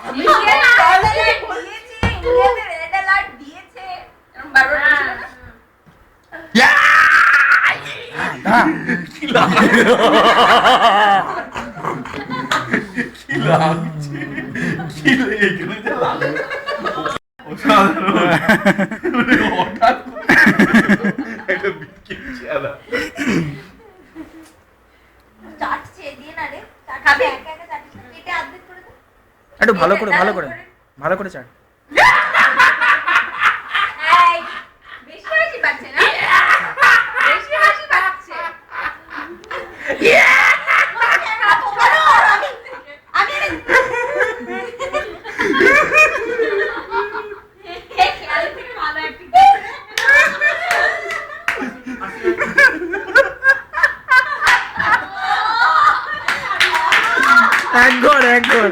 আমি আমি হঠাৎ একটা বিস্কিট চেয়ারা চাটছে, দিয়ে না রে। চাটছে, একা একা চাটছে। কেটে অর্ধেক করে দে। একটু ভালো করে ভালো করে ভালো করে চাট। এক ঘর এক ঘর।